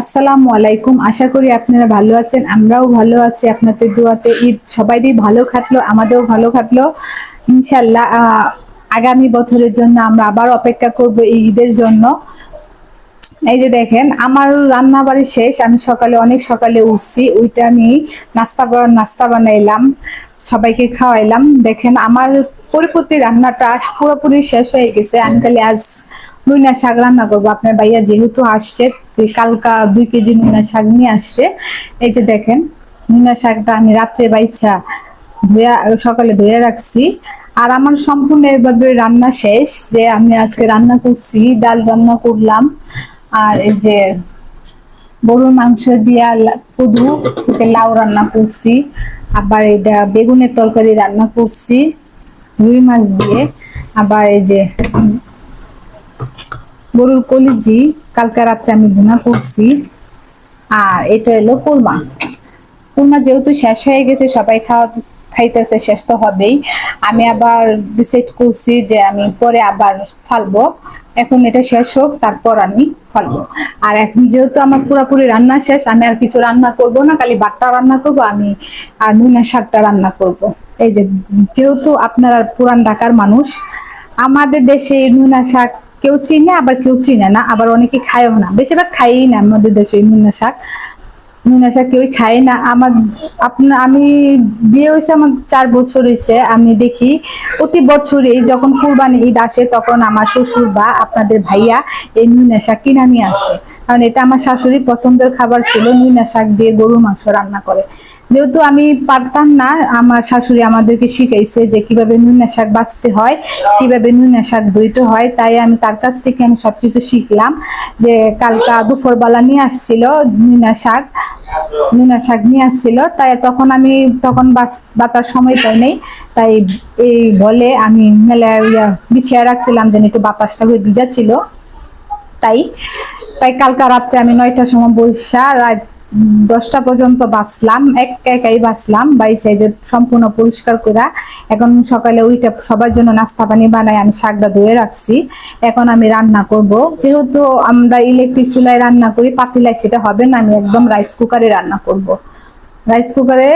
আসসালামু আলাইকুম। আশা করি আপনারা ভালো আছেন, আমরাও ভালো আছি। আপনাদের দোয়াতে ঈদ সবাইরই ভালো কাটলো আমাদেরও ভালো কাটলো ইনশাল্লাহ আগামী বছরের জন্য আমরা আবার অপেক্ষা করব এই ঈদের জন্য। এই যে দেখেন, আমার রান্না বাড়ি শেষ, আমি সকালে, অনেক সকালে উঠছি। ওইটা আমি নাস্তা নাস্তা বানাইলাম, সবাইকে খাওয়াইলাম। দেখেন, আমার পরিপূর্তি রান্নাটা পুরোপুরি শেষ হয়ে গেছে। আমি খালি আজ নুইনা শাক রান্না করব। আপনার ভাইয়া যেহেতু আসছে কালকা দুই কেজি নুনা শাক নিয়ে আসছে। এই যে দেখেন নুনা শাকটা আমি রাত্রে বাইছা ধুয়া, সকালে ধুয়ে রাখছি। আর আমার সম্পূর্ণ এভাবে রান্না শেষ, যে আমি আজকে রান্না করছি, ডাল রান্না করলাম। আর এই যে গরুর মাংস দিয়া কদু লাউ রান্না করছি। আবার এটা বেগুনের তরকারি রান্না করছি, রুই মাছ দিয়ে। আবার এই যে গরুর কলিজি, কালকে রাত্রে আমি ভুনা করছি। আর এটা হলো কোরমা। কোরমা যেহেতু শেষ হয়ে গেছে, সবাই খাওয়া খাইতেছে, শেষ তো হবেই। আমি আবার ডিসাইড করছি যে আমি পরে আবার ফালবো। এখন এটা শেষ হোক, তারপর আমি ফালবো। আর এখন যেহেতু আমার পুরোপুরি রান্না শেষ, আমি আর কিছু রান্না করব না, খালি বাট্টা রান্না করব, আমি আর নুনা শাকটা রান্না করব। এই যেহেতু আপনারা পুরান ঢাকার মানুষ, আমাদের দেশে নুনা শাক কেউ চিনে, আবার কেউ চিনে না, আবার অনেকে খায়ও না। বেশিরভাগ খাইই না আমাদের দেশে নুনা শাক। নুনা শাক কেউই খায় না। আমার আপনার আমি বিয়ে হয়েছে আমার চার বছর হয়েছে আমি দেখি প্রতি বছরেই যখন কুরবানি ঈদ আসে, তখন আমার শ্বশুর বা আপনাদের ভাইয়া এই নুনা শাক কিনা নিয়ে আসে। কারণ এটা আমার শাশুড়ির পছন্দের খাবার ছিল নুনা শাক দিয়ে গরুর মাংস রান্না করে। যেহেতু আমি পারতাম না, আমার শাশুড়ি আমাদেরকে শিখাইছে যে কীভাবে নুনা শাক বাঁচতে হয়, কীভাবে নুনা শাক ধুইতে হয়, তাই আমি তার কাছ থেকে আমি সবকিছু শিখলাম যে কালকা দুপুরবেলা নিয়ে আসছিল নুনা শাক নুনা শাক নিয়ে আসছিল, তাই তখন আমি, তখন বাতার সময় পাই নাই, তাই এই বলে আমি মেলা ইয়া বিছিয়ে রাখছিলাম যেন একটু বাতাসটা ভিজা ছিল তাই তাই কালকা রাত্রে আমি নয়টার সময় বৈশা রাত দশটা পর্যন্ত বাঁচলাম, এক, একাই বাঁচলাম চাই যে সম্পূর্ণ পরিষ্কার করা এখন সকালে ওইটা সবার জন্য নাস্তা পানি বানাই আমি শাকটা ধুয়ে রাখছি। এখন আমি রান্না করব। যেহেতু আমরা ইলেকট্রিক চুলায় রান্না করি পাতিলায় সেটা হবে না, আমি একদম রাইস কুকারে রান্না করব। রাইস কুকারে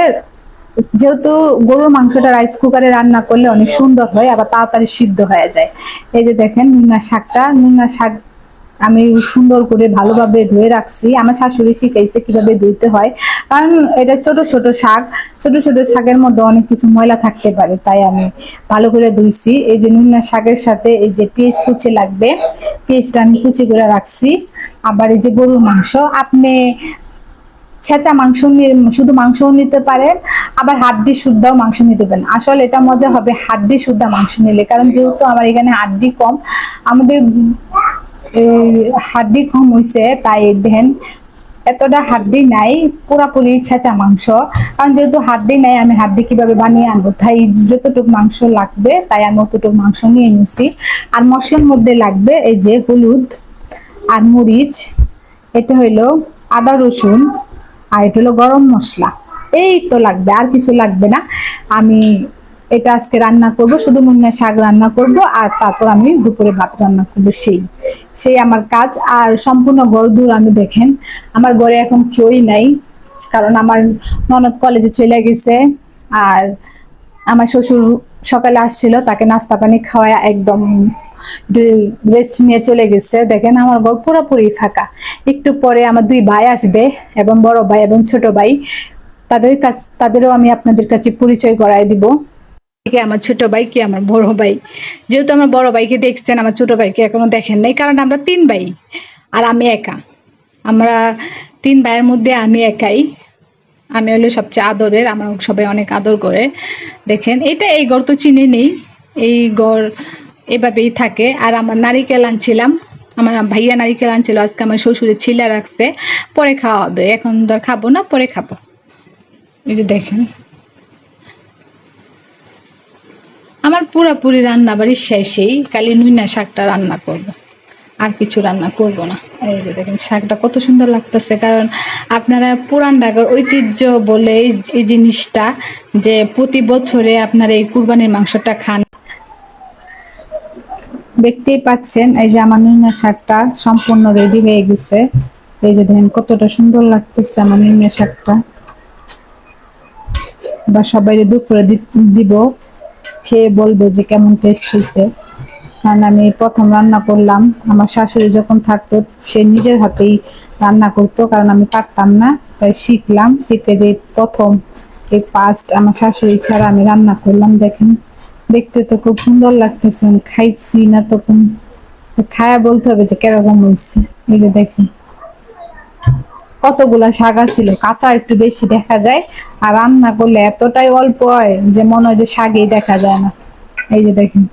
যেহেতু গরুর মাংসটা রাইস কুকারে রান্না করলে অনেক সুন্দর হয়, আবার তাড়াতাড়ি সিদ্ধ হয়ে যায়। এই যে দেখেন নুনা শাকটা নুনা শাক আমি সুন্দর করে ভালোভাবে ধুয়ে রাখছি। আমার শাশুড়ি শিখাইছে কীভাবে ধুইতে হয়। কারণ এটা ছোট ছোট শাক। ছোট ছোট শাকের মধ্যে অনেক কিছু ময়লা থাকতে পারে, তাই আমি ভালো করে ধুইছি। এই যে নুনা শাকের সাথে এই যে পেঁয়াজ কুচি লাগবে পেঁয়াজটা আমি কুচি করে রাখছি। আবার এই যে গরুর মাংস, আপনি ছেঁচা মাংস শুধু মাংসও নিতে পারেন, আবার হাড্ডি শুদ্ধাও মাংস নিতে পারেন। আসলে এটা মজা হবে হাড্ডি শুদ্ধা মাংস নিলে, কারণ যেহেতু আমার এখানে হাড্ডি কম, আমাদের হাড্ডি কম হইছে তাই দেখেন এতটা হাড্ডি নাই পুরাপুরি ছেঁচা মাংস। কারণ যেহেতু হাড্ডি নাই, আমি হাড্ডি কীভাবে বানিয়ে আনব। তাই যতটুকু মাংস লাগবে, তাই আমি অতটুকু মাংস নিয়ে নিছি। আর মশলার মধ্যে লাগবে এই যে হলুদ আর মরিচ, এটা হইল আদা, রসুন, আর এটা হলো গরম মশলা। এই তো লাগবে, আর কিছু লাগবে না। আমি এটা আজকে রান্না করব, শুধু মুন্না শাক রান্না করব, আর তারপর আমি দুপুরে ভাত রান্না করব, সেই। সেই আমার কাজ আর সম্পূর্ণ ঘর দূর আমি দেখেন। আমার ঘরে এখন কেউই নাই, কারণ আমার ননদ কলেজে চলে গেছে আর আমার শ্বশুর সকালে আসছিল, তাকে নাস্তা পানি খাওয়ায় একদম রেস্ট নিয়ে চলে গেছে। দেখেন আমার ঘর পুরোপুরি ফাঁকা। একটু পরে আমার দুই ভাই আসবে, এবং বড় ভাই এবং ছোট ভাই। তাদের কাছ তাদেরও আমি আপনাদের কাছে পরিচয় করাই দিব। কে আমার ছোট ভাই কি আমার বড় ভাই? যেহেতু আমার বড় ভাইকে দেখছেন, আমার ছোট ভাইকে এখনও দেখেন নাই, কারণ আমরা তিন ভাই আর আমি একা। আমরা তিন ভাইয়ের মধ্যে আমি একাই। আমি হলো সবচেয়ে আদরের, আমার সবাই অনেক আদর করে। দেখেন, এটা এই গড় তো চিনে নেই এই গড় এভাবেই থাকে। আর আমার নারিকেল আনছিলাম। আমার ভাইয়া নারিকেল আনছিল, আজকে আমার শ্বশুরে ছিলা রাখছে। পরে খাওয়া হবে এখন ধর খাব না, পরে খাব। এই যে দেখেন। আমার পুরাপুরি রান্না বাড়ির শেষেই খালি নুইনা শাকটা রান্না করব। আর কিছু রান্না করব না। এই যে দেখেন, শাকটা কত সুন্দর লাগতেছে। কারণ আপনারা পুরান ঢাকার ঐতিহ্য বলে এই- জিনিসটা যে প্রতি বছরে আপনারা এই কুরবানির মাংসটা খান। দেখতেই পাচ্ছেন, এই যে আমার নুনা শাকটা সম্পূর্ণ রেডি হয়ে গেছে। এই যে দেখেন, কতটা সুন্দর লাগতেছে আমার নিমের শাকটা। বা সবাই দুপুরে দিব। খেয়ে বলবে যে কেমন টেস্ট হয়েছে। কারণ আমি প্রথম রান্না করলাম, আমার শাশুড়ি যখন থাকতো, সে নিজের হাতেই রান্না করতো, কারণ আমি পারতাম না, তাই শিখলাম, শিখে যে প্রথম এই ফার্স্ট আমার শাশুড়ি ছাড়া আমি রান্না করলাম, দেখেন। দেখতে তো খুব সুন্দর লাগতেছে, খাইছি না তখন। খায়া বলতে হবে যে কীরকম হয়েছে, এই দেখেন। কতগুলা শাক ছিল কাঁচা একটু বেশি দেখা যায়। আর রান্না করলে এতটাই অল্প হয় যে মনে হয় যে শাগেই দেখা যায় না। এই যে দেখেন।